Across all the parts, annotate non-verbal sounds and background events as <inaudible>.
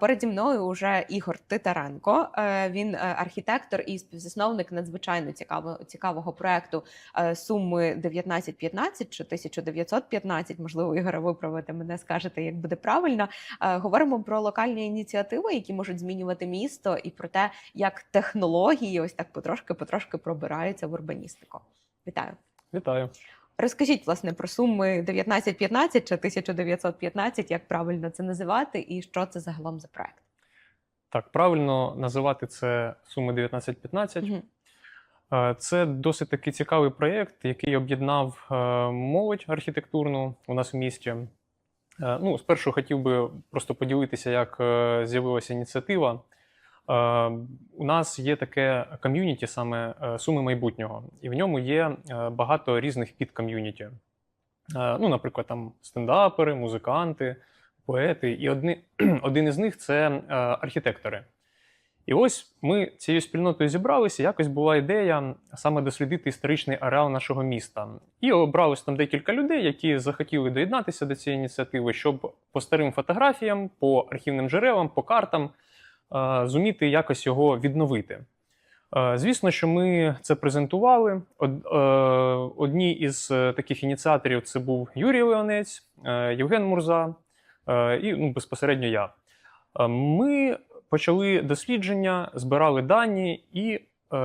Переді мною вже Ігор Титаренко. Е, Він е, архітектор і співзасновник надзвичайно цікавого цікавого проекту е, суми 1915 чи 1915. Можливо, Ігоре, виправите мене, скажете, як буде правильно. Говоримо про локальні ініціативи, які можуть змінювати місто, і про те, як технології ось так потрошки-потрошки пробираються в урбаністику. Вітаю. Вітаю. Розкажіть власне про суми 1915 чи 1915, як правильно це називати, і що це загалом за проект? Так, правильно називати це суми 1915. Мгм. Е, Це досить такий цікавий проєкт, який об'єднав е, молодь архітектурну у нас в місті. Е, Ну, спершу хотів би просто поділитися, як е, з'явилася ініціатива. Е, У нас є таке ком'юніті, саме е, суми майбутнього, і в ньому є е, багато різних підком'юніті. Ну, наприклад, там стендапери, музиканти, поети, і одни, <clears throat> один із них це архітектори. І ось ми цією спільнотою зібралися. Якось була ідея саме дослідити історичний ареал нашого міста. І обралось там декілька людей, які захотіли доєднатися до цієї ініціативи, щоб по старим фотографіям, по архівним джерелам, по картам зуміти якось його відновити. Звісно, що ми це презентували. Е, Одні із е, таких ініціаторів це був Юрій Леонець, е, Євген Мурза і ну, безпосередньо я. Ми почали дослідження, збирали дані і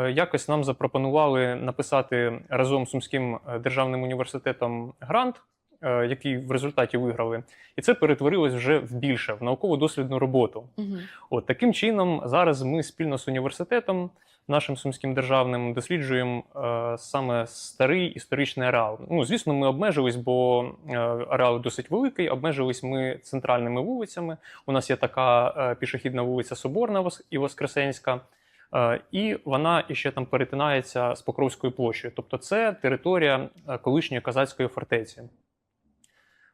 якось нам запропонували написати разом з Сумським державним університетом грант, який в результаті виграли. І це перетворилось вже в більше в науково-дослідну роботу. Мгм. От таким чином, зараз ми спільно з університетом, нашим сумським державним, досліджуємо е, саме старий історичний ареал. Ну, звісно, ми обмежились, бо е, ареал досить великий. Обмежились ми центральними вулицями. У нас є така е, пішохідна вулиця Соборна і Воскресенська. Е, І вона іще там перетинається з Покровською площею. Тобто, це територія е, колишньої казацької фортеці.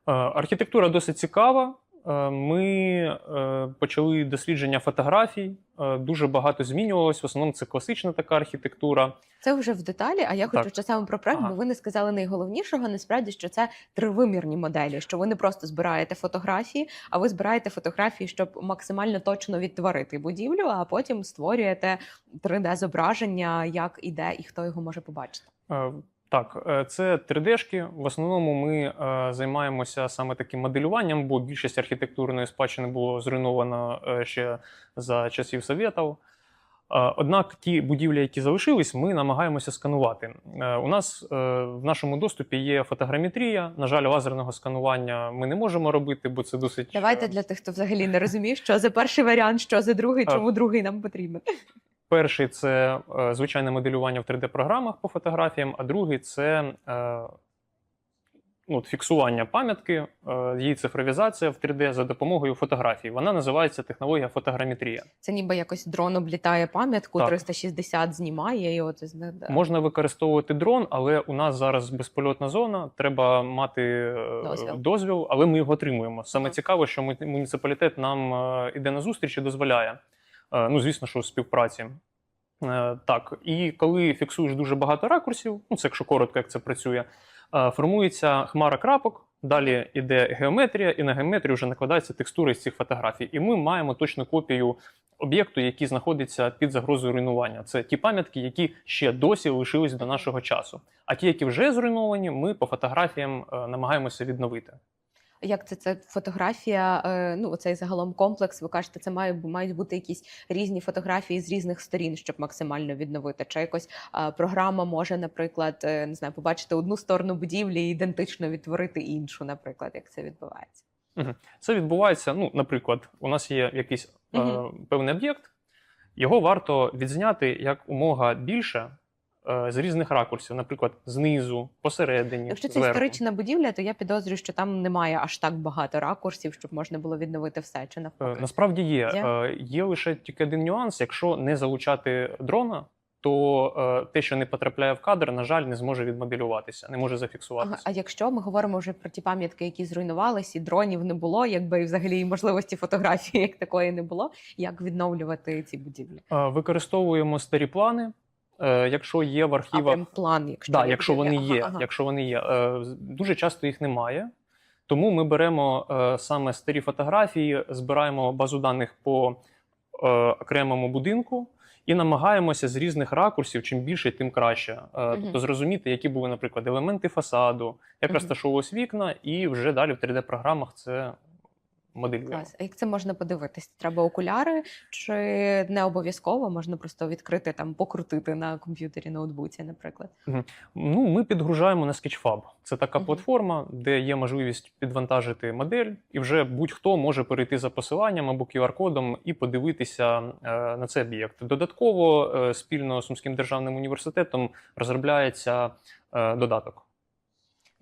Е, Архітектура досить цікава. Е, Ми е, почали дослідження фотографій. Дуже багато змінювалось. В основному це класична така архітектура. Це вже в деталі. А я хочу Так. саме про проект, Ага. бо ви не сказали найголовнішого. Насправді, що це тривимірні моделі, що ви не просто збираєте фотографії, а ви збираєте фотографії, щоб максимально точно відтворити будівлю, а потім створюєте 3D-зображення, як іде і хто його може побачити. Так, е, це 3D-шки. В основному ми е, займаємося саме таким моделюванням, бо більшість архітектурної спадщини було зруйновано е, ще за часів Совєтів. Однак ті будівлі, які залишились, ми намагаємося сканувати. У нас в нашому доступі є фотограметрія. На жаль, лазерного сканування ми не можемо робити, бо це досить Давайте для тих, хто взагалі не розуміє, що за перший варіант, що за другий, чому другий нам потрібен. Перший це е, звичайне моделювання в 3D-програмах по фотографіям, а другий це е, ну, фіксування пам'ятки, е, її цифровізація в 3D за допомогою фотографій. Вона називається технологія фотограметрія. Це ніби якось дрон облітає пам'ятку, Так. 360 знімає, і от. Можна використовувати дрон, але у нас зараз безпольотна зона. Треба мати Дозвіл. дозвіл, але ми його отримуємо. Саме Ага. цікаво, що муніципалітет нам іде на зустріч і дозволяє. Е, Ну, звісно, що співпраці. Е, Так, і коли фіксуєш дуже багато ракурсів, ну це якщо коротко, як це працює, е, формується хмара крапок, далі йде геометрія, і на геометрію вже накладається текстура з цих фотографій. І ми маємо точну копію об'єкту, який знаходиться під загрозою руйнування. Це ті пам'ятки, які ще досі лишились до нашого часу. А ті, які вже зруйновані, ми по фотографіям намагаємося відновити. Як це? Це фотографія, е, ну оцей загалом комплекс. Ви кажете, це має мають бути якісь різні фотографії з різних сторін, щоб максимально відновити. Чи якось програма може, наприклад, е, не знаю, побачити одну сторону будівлі і ідентично відтворити іншу, наприклад, як це відбувається? Це відбувається. Ну, наприклад, у нас є якийсь е, певний об'єкт, його варто відзняти як умога більше з різних ракурсів, наприклад, знизу, посередині. Якщо це зверху. історична будівля, то я підозрюю, що там немає аж так багато ракурсів, щоб можна було відновити все. Чи Е, навпаки? Насправді є. Є? Е, Є лише тільки один нюанс. Якщо не залучати дрона, то е, те, що не потрапляє в кадр, на жаль, не зможе відмоделюватися, не може зафіксуватися. а якщо ми говоримо вже про ті пам'ятки, які зруйнувались, і дронів не було, якби і взагалі і можливості фотографії <laughs> як такої не було, як відновлювати ці будівлі? Е, Використовуємо старі плани. Е, Якщо є в архівах, прям план, якщо да, якщо вони є, Ага, якщо вони є. Е, Дуже часто їх немає. Тому ми беремо е, саме старі фотографії, збираємо базу даних по окремому будинку і намагаємося з різних ракурсів, чим більше, тим краще. Тобто зрозуміти, які були, наприклад, елементи фасаду, як Мгм. розташовувались вікна, і вже далі в 3D-програмах це моделюємо. Клас. А як це можна подивитись? Треба окуляри, чи не обов'язково можна просто відкрити там, покрутити на комп'ютері, ноутбуці, наприклад. Ну, ми підгружаємо на Sketchfab. Це така Мгм. платформа, де є можливість підвантажити модель, і вже будь-хто може перейти за посиланням або QR-кодом і подивитися е, на цей об'єкт. Додатково е, спільно з Сумським державним університетом розробляється е, додаток.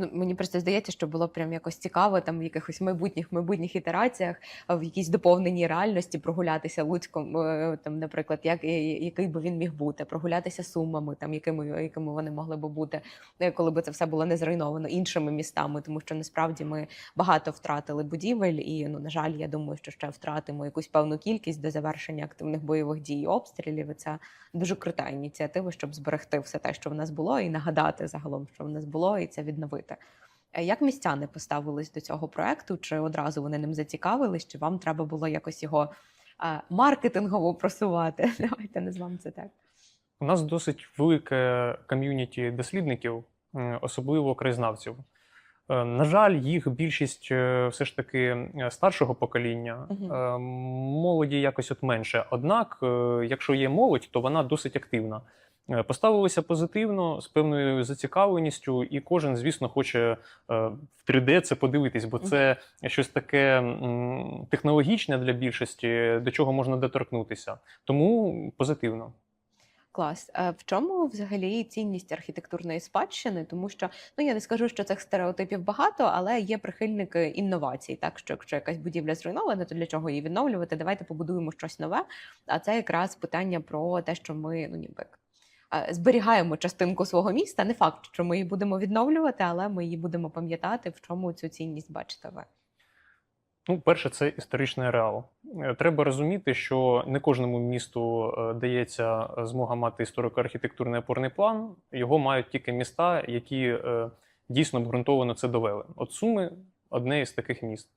Ну, мені просто здається, що було прям якось цікаво там в якихось майбутніх майбутніх ітераціях, в якійсь доповненій реальності прогулятися Луцьком, е, там, наприклад, як який би він міг бути, прогулятися сумами, там якими якими вони могли би бути, е, коли би це все було не зруйновано іншими містами, тому що насправді ми багато втратили будівель, і ну на жаль, я думаю, що ще втратимо якусь певну кількість до завершення активних бойових дій і обстрілів. І це дуже крута ініціатива, щоб зберегти все те, що в нас було, і нагадати загалом, що в нас було, і це відновити. Е, Як містяни поставились до цього проекту? Чи одразу вони ним зацікавились, чи вам треба було якось його е, маркетингово просувати? <laughs> Давайте назвемо це так. У нас досить велике ком'юніті дослідників, особливо краєзнавців. Е, На жаль, їх більшість все ж таки старшого покоління. Е, молоді якось от менше. Однак, якщо є молодь, то вона досить активна. Е, Поставилися позитивно з певною зацікавленістю, і кожен, звісно, хоче е, в 3D це подивитись, бо це щось таке технологічне для більшості, до чого можна доторкнутися. Тому позитивно. Клас. Е, В чому взагалі цінність архітектурної спадщини? Тому що ну я не скажу, що цих стереотипів багато, але є прихильники інновацій. Так що якщо якась будівля зруйнована, то для чого її відновлювати? Давайте побудуємо щось нове. А це якраз питання про те, що ми ну ніби зберігаємо частинку свого міста. Не факт, що ми її будемо відновлювати, але ми її будемо пам'ятати, в чому цю цінність бачите ви. Ну, перше, це історичний реал. Е, Треба розуміти, що не кожному місту е, дається е, змога мати історико-архітектурний опорний план. Його мають тільки міста, які дійсно обґрунтовано це довели. От Суми одне із таких міст.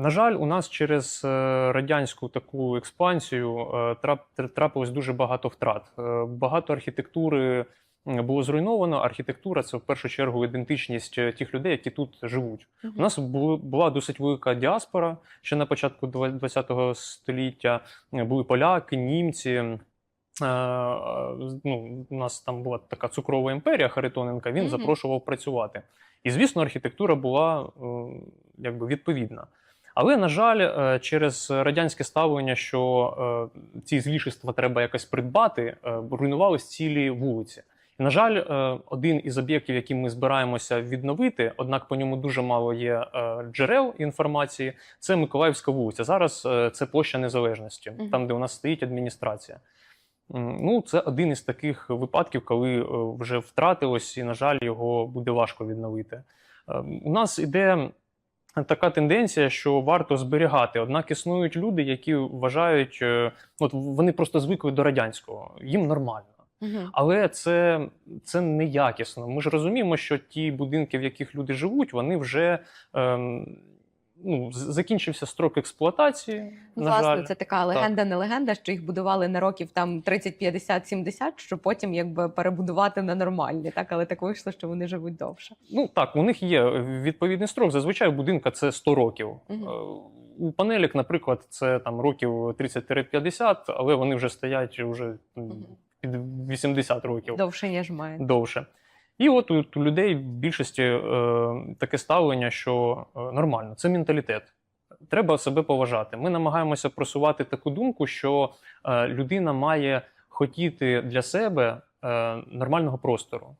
На жаль, у нас через е, радянську таку експансію е, трапилось дуже багато втрат. Е, Багато архітектури було зруйновано. Архітектура це в першу чергу ідентичність тих людей, які тут живуть. У нас була досить велика діаспора ще на початку ХХ століття. Були поляки, німці. Ну, у нас там була така цукрова імперія Харитоненка, він Мгм. запрошував працювати. І, звісно, архітектура була якби відповідна. Але, на жаль, е, через радянське ставлення, що е, ці злішества треба якось придбати, е, руйнувались цілі вулиці. І, на жаль, один із об'єктів, який ми збираємося відновити, однак по ньому дуже мало є джерел інформації, це Миколаївська вулиця. Зараз це площа Незалежності, там, де у нас стоїть адміністрація. Ну, це один із таких випадків, коли вже втратилось, і, на жаль, його буде важко відновити. У нас іде така тенденція, що варто зберігати. Однак існують люди, які вважають, е, от вони просто звикли до радянського, їм нормально. Угу. Але це, це неякісно. Ми ж розуміємо, що ті будинки, в яких люди живуть, вони вже ем, ну, закінчився строк експлуатації. Ну, на власне, жаль. це така легенда, не легенда, що їх будували на років там 30, 50, 70, щоб потім якби перебудувати на нормальні, так але так вийшло, що вони живуть довше. Ну так, у них є відповідний строк. Зазвичай у будинка це 100 років. Е, У панелік, наприклад, це там років 30-50, але вони вже стоять вже Мгм. під 80 років Довше ніж має. довше. І от у, у людей в більшості е, таке ставлення, що е, нормально, це менталітет. Треба себе поважати. Ми намагаємося просувати таку думку, що е, людина має хотіти для себе е, нормального простору.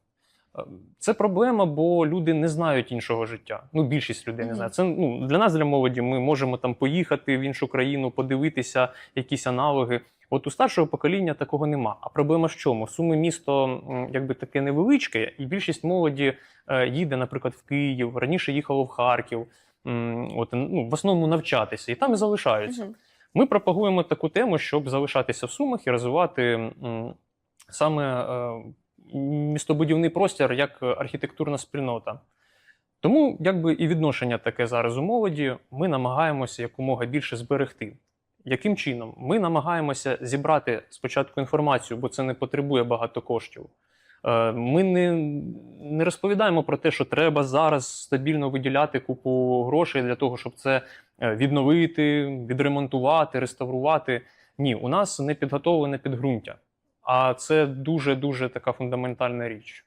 Е, Це проблема, бо люди не знають іншого життя. Ну, більшість людей не знає. Це ну для нас, для молоді, ми можемо там поїхати в іншу країну, подивитися якісь аналоги. От у старшого покоління такого нема. А проблема в чому? Суми місто якби таке невеличке, і більшість молоді е, їде, наприклад, в Київ, раніше їхало в Харків. От ну в основному навчатися, і там і залишаються. Мгм. Ми пропагуємо таку тему, щоб залишатися в Сумах і розвивати саме е, містобудівний простір як архітектурна спільнота. Тому якби і відношення таке зараз у молоді. Ми намагаємося якомога більше зберегти. Яким чином? Ми намагаємося зібрати спочатку інформацію, бо це не потребує багато коштів. Е, Ми не, не розповідаємо про те, що треба зараз стабільно виділяти купу грошей для того, щоб це е, відновити, відремонтувати, реставрувати. Ні, у нас не підготовлене підґрунтя. А це дуже дуже така фундаментальна річ.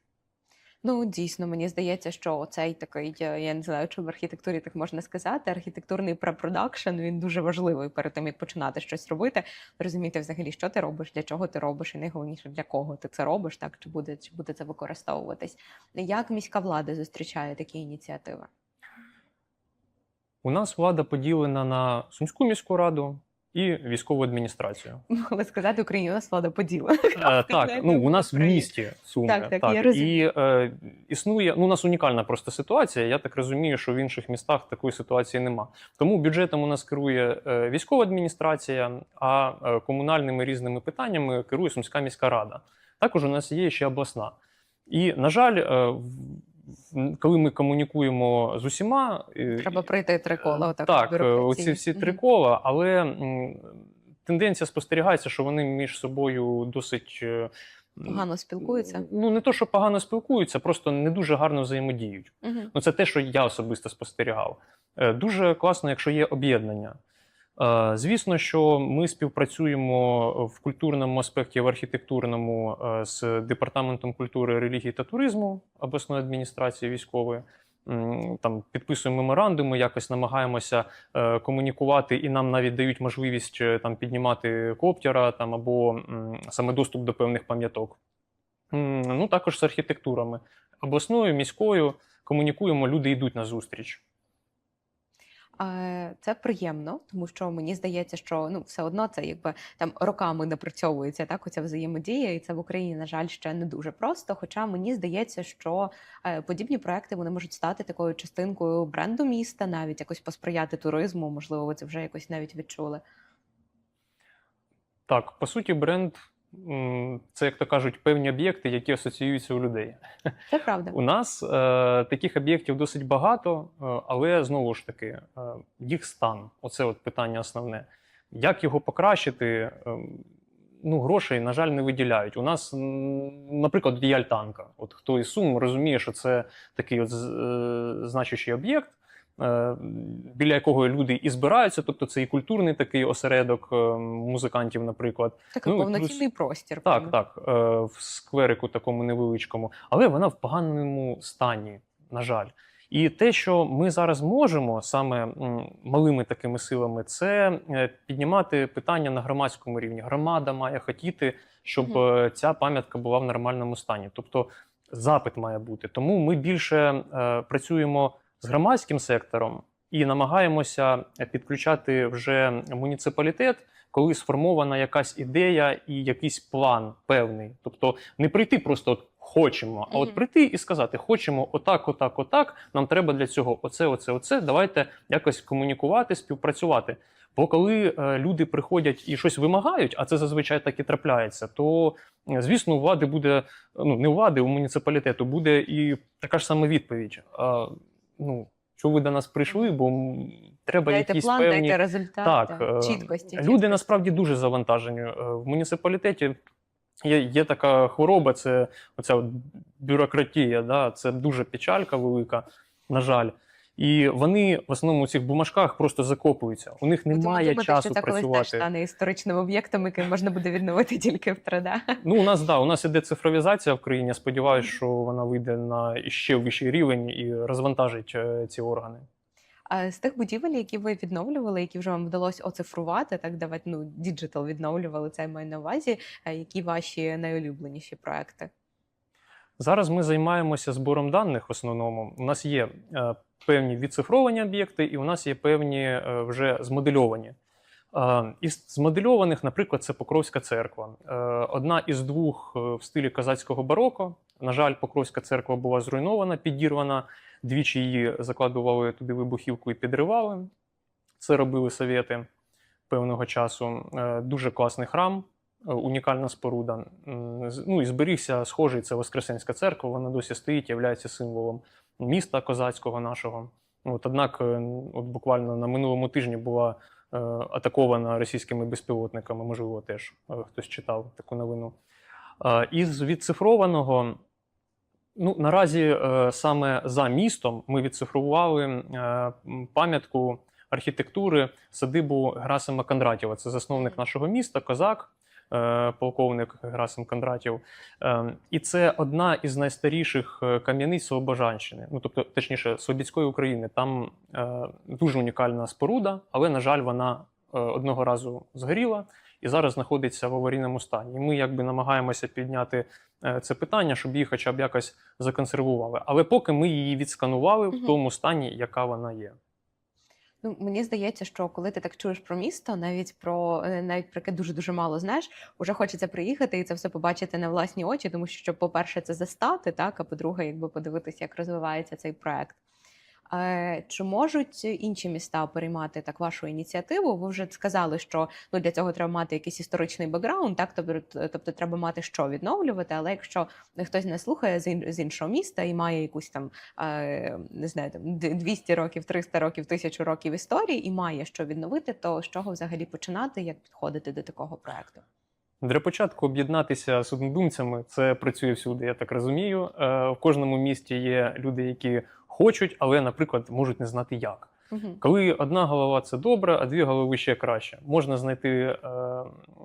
Ну, дійсно, мені здається, що оцей такий, е, я не знаю, чи в архітектурі так можна сказати, архітектурний препродакшн він дуже важливий перед тим, як починати щось робити. Розуміти взагалі, що ти робиш, для чого ти робиш, і найголовніше для кого ти це робиш, так чи буде чи буде це використовуватись. Як міська влада зустрічає такі ініціативи? У нас влада поділена на Сумську міську раду і військову адміністрацію. Могли сказати, в Україні у нас влада поділена. Е, так, ну у нас в місті Суми. Так, так, я розумію. і е, існує. Ну, у нас унікальна просто ситуація. Я так розумію, що в інших містах такої ситуації нема. Тому бюджетом у нас керує е, військова адміністрація, а е, комунальними різними питаннями керує Сумська міська рада. Також у нас є ще обласна. І, на жаль, коли ми комунікуємо з усіма, е, Треба пройти три кола. Отак, так, е, оці всі три кола, але тенденція спостерігається, що вони між собою досить е, Погано спілкуються. Ну не то, що погано спілкуються, просто не дуже гарно взаємодіють. Мгм. Ну це те, що я особисто спостерігав. Е, Дуже класно, якщо є об'єднання. Е, Звісно, що ми співпрацюємо в культурному аспекті, в архітектурному е, з департаментом культури, релігії та туризму обласної адміністрації військової. Там підписуємо меморандуми, якось намагаємося е, комунікувати, і нам навіть дають можливість е, там піднімати коптера там або м, саме доступ до певних пам'яток. Ну також з архітектурами обласною, міською комунікуємо, люди йдуть на зустріч. Е, Це приємно, тому що мені здається, що ну все одно це якби там роками напрацьовується так. Оця взаємодія, і це в Україні, на жаль, ще не дуже просто. Хоча мені здається, що е, подібні проекти вони можуть стати такою частинкою бренду міста, навіть якось посприяти туризму. Можливо, ви це вже якось навіть відчули. Так, по суті, бренд це, як то кажуть, певні об'єкти, які асоціюються у людей. <laughs> Це правда. У нас е, таких об'єктів досить багато, е, але знову ж таки, е, їх стан оце от питання основне. Як його покращити? Е, ну, грошей, на жаль, не виділяють. У нас, наприклад, є альтанка. От хто із Сум розуміє, що це такий от е, значущий об'єкт. Е, Біля якого люди і збираються, тобто це і культурний такий осередок е, музикантів, наприклад. Такий ну, повноцінний простір. Так, так, е, в скверику такому невеличкому, але вона в поганому стані, на жаль. І те, що ми зараз можемо саме малими такими силами, це піднімати питання на громадському рівні. Громада має хотіти, щоб ця пам'ятка була в нормальному стані. Тобто запит має бути. Тому ми більше е, працюємо з громадським сектором і намагаємося підключати вже муніципалітет коли сформована якась ідея і якийсь план певний. Тобто не прийти просто от хочемо, а от прийти і сказати: хочемо отак, отак, отак. Нам треба для цього оце, оце, оце. Давайте якось комунікувати, співпрацювати. Бо коли е, люди приходять і щось вимагають, а це зазвичай так і трапляється, то е, звісно, у влади буде ну не у влади, у муніципалітету буде і така ж сама відповідь. Ну, що ви до нас прийшли, бо треба Дайте якісь план, певні дайте результат, Так, да, е, чіткості. Люди чіткості. насправді дуже завантажені. Е, В муніципалітеті є, є така хвороба, це оця бюрократія. Да? Це дуже печалька велика, на жаль. І вони в основному у цих бумажках просто закопуються. У них немає думати, часу що це колись теж стане історичним об'єктом, який можна буде відновити тільки в 3D. Ну, у нас да, у нас іде цифровізація в країні. Я сподіваюся, що вона вийде на ще вищий рівень і розвантажить е, ці органи. А з тих будівель, які ви відновлювали, які вже вам вдалося оцифрувати, так давати ну діджитал відновлювали це я маю на увазі. е, Які ваші найулюбленіші проекти? Зараз ми займаємося збором даних в основному. У нас є е, певні відцифровані об'єкти, і у нас є певні е, вже змодельовані. Е, із змодельованих, наприклад, це Покровська церква. Е, одна із двох в стилі козацького бароко. На жаль, Покровська церква була зруйнована, підірвана. Двічі її закладували туди вибухівку і підривали. Це робили совєти певного часу. Дуже класний храм. Е, унікальна споруда. Ну і зберігся схожий це Воскресенська церква. Вона досі стоїть, є символом міста козацького нашого. От, однак, е, от буквально на минулому тижні була е, атакована російськими безпілотниками. Можливо, теж хтось читав таку новину. Із відцифрованого, ну наразі саме за містом ми відцифрували пам'ятку архітектури садибу Герасима Кондратєва. Це засновник нашого міста, козак, полковник Герасим Кондратєв. Е, І це одна із найстаріших е, кам'яниць Слобожанщини, ну тобто, точніше, Слобідської України. Там е, дуже унікальна споруда, але, на жаль, вона е, одного разу згоріла і зараз знаходиться в аварійному стані. І ми якби намагаємося підняти е, це питання, щоб її хоча б якось законсервували. Але поки ми її відсканували в тому стані, яка вона є. Ну, мені здається, що коли ти так чуєш про місто, навіть про е, навіть про яке дуже дуже мало знаєш, уже хочеться приїхати і це все побачити на власні очі, тому що, по-перше, це застати, так, а по-друге, якби подивитися, як розвивається цей проект. Е, Чи можуть інші міста переймати так вашу ініціативу? Ви вже сказали, що ну для цього треба мати якийсь історичний бекграунд, так тобто, тобто треба мати що відновлювати. Але якщо хтось не слухає з іншого міста і має якусь там е, не знаю, там д- 200 років, 300 років, 1000 років історії і має що відновити, то з чого взагалі починати, як підходити до такого проекту? Для початку об'єднатися з однодумцями це працює всюди, я так розумію. Е, В кожному місті є люди, які хочуть, але, наприклад, можуть не знати як. Угу. Коли одна голова це добре, а дві голови ще краще. Можна знайти е,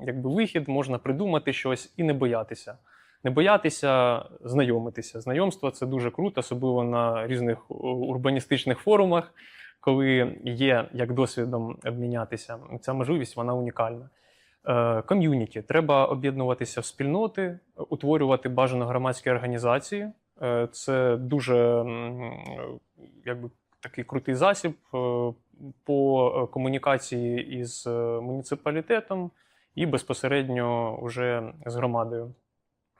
якби вихід, можна придумати щось і не боятися. Не боятися знайомитися. Знайомство це дуже круто, особливо на різних урбаністичних форумах, коли є як досвідом обмінятися. Ця можливість вона унікальна. Е, Ком'юніті треба об'єднуватися в спільноти, утворювати бажано громадські організації. Е, Це дуже якби такий крутий засіб е, по е, комунікації із муніципалітетом і безпосередньо вже з громадою.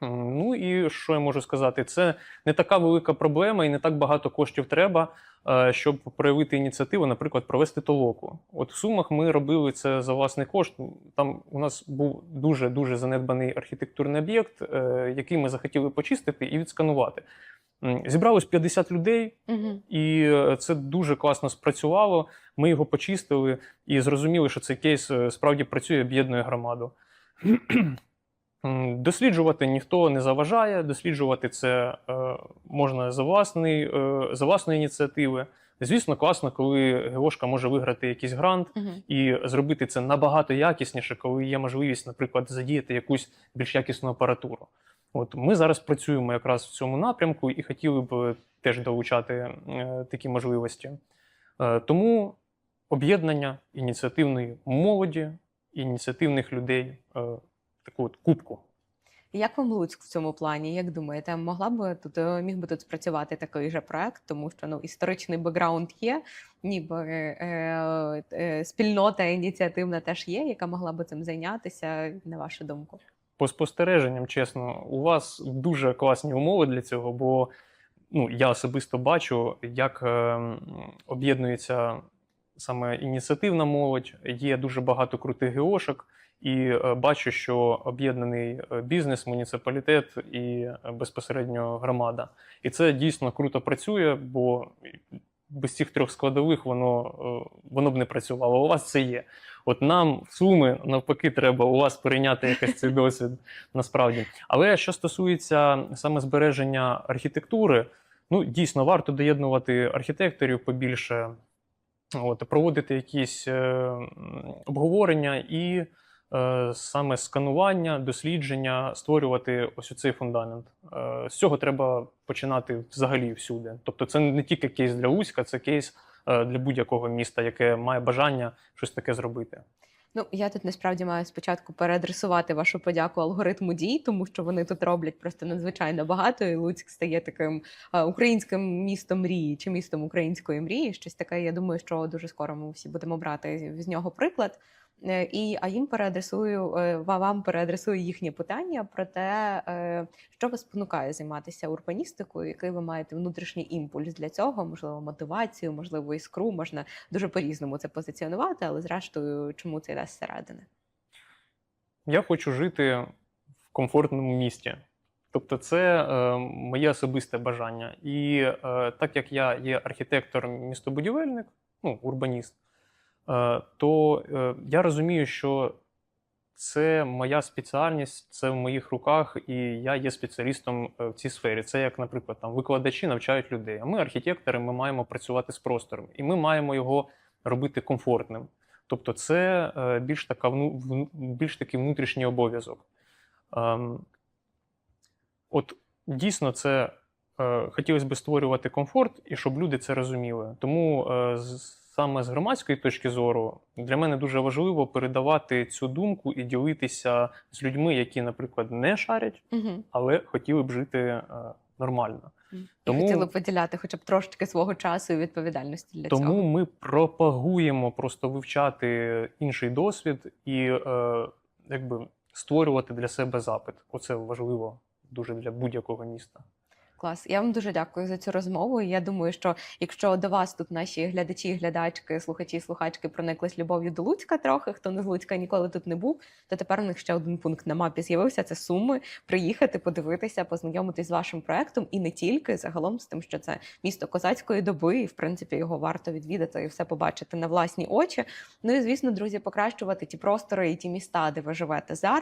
Ну і що я можу сказати? Це не така велика проблема і не так багато коштів треба, е, щоб проявити ініціативу, наприклад, провести толоку. От в Сумах ми робили це за власний кошт. Там у нас був дуже дуже занедбаний архітектурний об'єкт, е, який ми захотіли почистити і відсканувати. Зібралось 50 людей, Угу. і е, це дуже класно спрацювало. Ми його почистили і зрозуміли, що цей кейс справді працює, об'єднує громаду. Досліджувати ніхто не заважає. Досліджувати це е, можна за, власний, е, за власної ініціативи. Звісно, класно, коли ГОшка може виграти якийсь грант Угу. і зробити це набагато якісніше, коли є можливість, наприклад, задіяти якусь більш якісну апаратуру. От ми зараз працюємо якраз в цьому напрямку і хотіли б теж долучати е, такі можливості. Е, тому об'єднання ініціативної молоді, ініціативних людей, е, таку от кубку. Як вам Луцьк в цьому плані? Як думаєте, могла б тут е, міг би тут спрацювати такий же проект, тому що ну історичний бекграунд є, ніби е, е, спільнота ініціативна теж є, яка могла би цим зайнятися, на вашу думку? По спостереженням, чесно, у вас дуже класні умови для цього, бо ну, я особисто бачу, як е, об'єднується саме ініціативна молодь, є дуже багато крутих геошок, і е, бачу, що об'єднаний е, бізнес, муніципалітет і е, безпосередньо громада. І це дійсно круто працює, бо без цих трьох складових воно, воно б не працювало. У вас це є. От нам в суми навпаки треба у вас перейняти якийсь цей досвід <laughs> насправді. Але що стосується саме збереження архітектури, ну дійсно варто доєднувати архітекторів побільше, от, проводити якісь е, обговорення і саме сканування, дослідження, створювати ось цей фундамент. Е, з цього треба починати взагалі всюди. Тобто, це не тільки кейс для Луцька, це кейс е, для будь-якого міста, яке має бажання щось таке зробити. Ну я тут насправді маю спочатку переадресувати вашу подяку алгоритму дій, тому що вони тут роблять просто надзвичайно багато. І Луцьк стає таким е, українським містом мрії чи містом української мрії. Щось таке. Я думаю, що дуже скоро ми всі будемо брати з нього приклад. Е, І а їм переадресую е, вам переадресую їхнє питання про те, е, що вас спонукає займатися урбаністикою, який ви маєте внутрішній імпульс для цього, можливо, мотивацію, можливо, іскру. Можна дуже по-різному це позиціонувати, але зрештою, чому це йде зсередини? я хочу жити в комфортному місті. Тобто, це е, моє особисте бажання. І е, так як я є архітектор-містобудівельник, ну, урбаніст, то е, я розумію, що це моя спеціальність, це в моїх руках, і я є спеціалістом е, в цій сфері. Це як, наприклад, там викладачі навчають людей. А ми, архітектори, ми маємо працювати з простором, і ми маємо його робити комфортним. Тобто, це е, більш така більш такий внутрішній обов'язок. Ем, От дійсно, це е, хотілося б створювати комфорт і щоб люди це розуміли. Тому е, саме з громадської точки зору для мене дуже важливо передавати цю думку і ділитися з людьми, які, наприклад, не шарять, Угу. але хотіли б жити е, нормально. Тому... Тому- Хотіли б виділяти хоча б трошки свого часу і відповідальності для Тому цього. ми пропагуємо просто вивчати інший досвід і е, якби створювати для себе запит. Оце важливо дуже для будь-якого міста. Клас. Я вам дуже дякую за цю розмову. Я думаю, що якщо до вас тут наші глядачі, глядачки, слухачі, слухачки прониклись любов'ю до Луцька трохи, хто не з Луцька ніколи тут не був, то тепер у них ще один пункт на мапі з'явився. Це суми. Приїхати, подивитися, познайомитись з вашим проектом і не тільки загалом з тим, що це місто козацької доби, і в принципі його варто відвідати і все побачити на власні очі. Ну і звісно, друзі, покращувати ті простори і ті міста, де ви живете зараз.